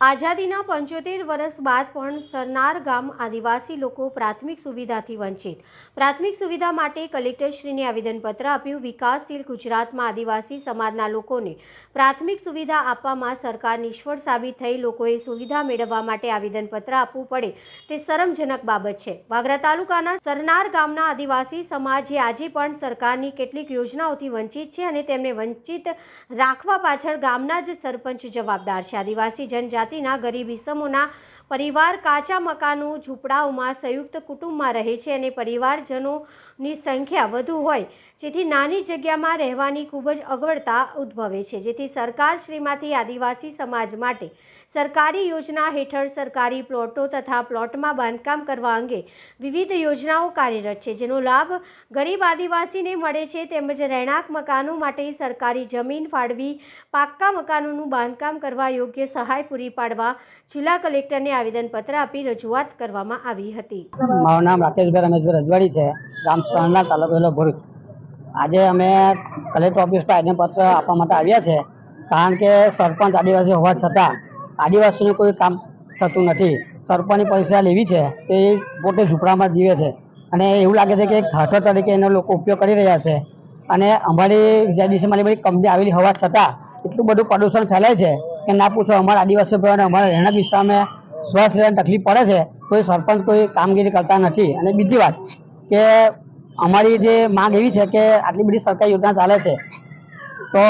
આઝાદીના પંચોતેર વર્ષ બાદ પણ સરનાર ગામ આદિવાસી લોકો પ્રાથમિક સુવિધાથી વંચિત. પ્રાથમિક સુવિધા માટે કલેક્ટરશ્રીને આવેદનપત્ર આપ્યું. વિકાસશીલ ગુજરાતમાં આદિવાસી સમાજના લોકોને પ્રાથમિક સુવિધા આપવામાં સરકાર નિષ્ફળ સાબિત થઈ. લોકોએ સુવિધા મેળવવા માટે આવેદનપત્ર આપવું પડે તે શરમજનક બાબત છે. વાગરા તાલુકાના સરનાર ગામના આદિવાસી સમાજ જે આજે પણ સરકારની કેટલીક યોજનાઓથી વંચિત છે અને તેમને વંચિત રાખવા પાછળ ગામના જ સરપંચ જવાબદાર છે. આદિવાસી જનજાતિના ગરીબ ઇસમોના પરિવાર કાચા મકાનો, ઝૂંપડાઓમાં સંયુક્ત કુટુંબમાં રહે છે અને પરિવારજનોની સંખ્યા વધુ હોય, જેથી નાની જગ્યામાં રહેવાની ખૂબ જ અગવડતા ઉદ્ભવે છે. જેથી સરકાર શ્રીમાંથી આદિવાસી સમાજ માટે સરકારી યોજના હેઠળ સરકારી પ્લોટો તથા પ્લોટમાં બાંધકામ કરવા અંગે વિવિધ યોજનાઓ કાર્યરત છે. જેનો લાભ ગરીબ આદિવાસીને મળે છે તેમજ રહેણાંક મકાનો માટે સરકારી જમીન ફાળવી, પાક્કા મકાનોનું બાંધકામ કરવા યોગ્ય સહાય પૂરી પાડવા જિલ્લા કલેક્ટરને આવેદનપત્ર આપી રજૂઆત કરવામાં આવી હતી. મારું નામ રાકેશભાઈ રમેશભાઈ રજવાડી છે. ગામ સરણા તાલુકો જિલ્લો ભરૂચ. આજે અમે કલેક્ટર ઓફિસ પર આવેદનપત્ર આપવા માટે આવ્યા છે. કારણ કે સરપંચ આદિવાસી હોવા છતાં આદિવાસીનું કોઈ કામ થતું નથી. સરપંચની પરીક્ષા લેવી છે. તે પોતે ઝૂંપડામાં જીવે છે. અને એવું લાગે છે કે એક હાથો તરીકે એનો લોકો ઉપયોગ કરી રહ્યા છે. અને અમારી વિજયાદિશીમાં બધી કંપની આવેલી હોવા છતાં એટલું બધું પ્રદૂષણ ફેલાય છે. કે ના પૂછો, અમારા આદિવાસી ભાઈઓને અમારા રહેણાંક વિસ્તારમાં શ્વાસ લેવાની તકલીફ પડે છે, કોઈ સરપંચ કોઈ કામગીરી કરતા નથી. અને બીજી વાત કે અમારી જે માંગ એવી છે કે આટલી બધી સરકારી યોજના ચાલે છે, તો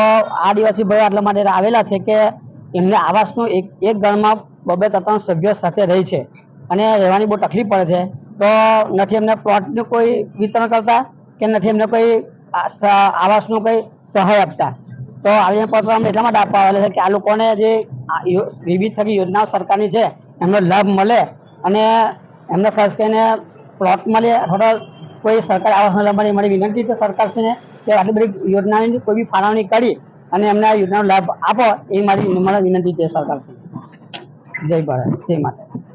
આદિવાસી ભાઈઓ આટલા માટે આવેલા છે કે એમને આવાસનું એક એક ઘરમાં બબે ત્રણ સભ્યો સાથે રહી છે. અને રહેવાની બહુ તકલીફ પડે છે. તો નથી એમને પ્લોટનું કોઈ વિતરણ કરતા કે નથી એમને કોઈ આવાસનું કોઈ સહાય આપતા? તો આવેદનપત્ર અમે એટલા માટે આપવા આવેલા છે કે આ લોકોને જે વિવિધ થકી યોજનાઓ સરકારની છે, એમનો લાભ મળે અને એમને ખાસ કરીને પ્લોટ મળે અથવા કોઈ સરકાર આવાસ મળે. મારી વિનંતી છે સરકારશ્રીને કે આટલી બધી યોજનાની કોઈ બી ફાળવણી કરી અને એમને આ યોજનાનો લાભ આપો, એ મારી મારી વિનંતી છે સરકારશ્રી જય ભારત, જય માતા